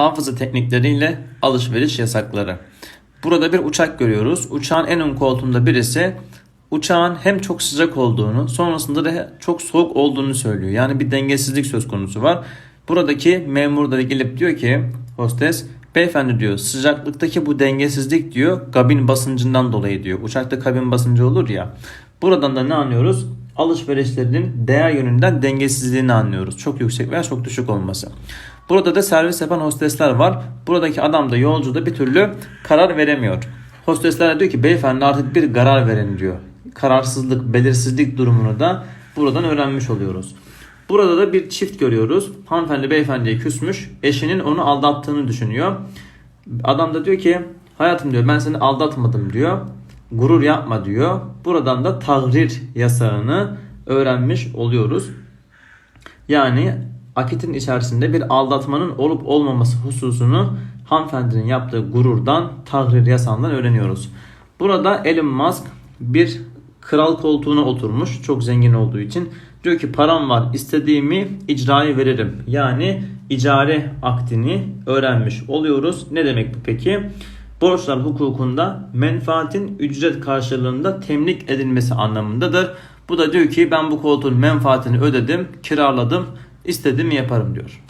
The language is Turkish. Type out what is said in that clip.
hafıza teknikleriyle alışveriş yasakları. Burada bir uçak görüyoruz. Uçağın en ön koltuğunda birisi uçağın hem çok sıcak olduğunu sonrasında da çok soğuk olduğunu söylüyor. Yani bir dengesizlik söz konusu var. Buradaki memur da gelip diyor ki hostes beyefendi diyor sıcaklıktaki bu dengesizlik diyor kabin basıncından dolayı diyor. Uçakta kabin basıncı olur ya. Buradan da ne anlıyoruz? Alışverişlerinin değer yönünden dengesizliğini anlıyoruz. Çok yüksek veya çok düşük olması. Burada da servis yapan hostesler var. Buradaki adam da yolcu da bir türlü karar veremiyor. Hostesler diyor ki beyefendi artık bir karar verin diyor. Kararsızlık, belirsizlik durumunu da buradan öğrenmiş oluyoruz. Burada da bir çift görüyoruz. Hanımefendi beyefendiye küsmüş. Eşinin onu aldattığını düşünüyor. Adam da diyor ki hayatım diyor ben seni aldatmadım diyor. Gurur yapma diyor. Buradan da tahrir yasağını öğrenmiş oluyoruz. Yani akitin içerisinde bir aldatmanın olup olmaması hususunu hanımefendinin yaptığı gururdan, tahrir yasağından öğreniyoruz. Burada Elon Musk bir kral koltuğuna oturmuş çok zengin olduğu için. Diyor ki param var istediğimi icraya veririm. Yani icare aktini öğrenmiş oluyoruz. Ne demek bu peki? Borçlar hukukunda menfaatin ücret karşılığında temlik edilmesi anlamındadır. Bu da diyor ki ben bu koltuğun menfaatini ödedim, kiraladım, istediğimi yaparım diyor.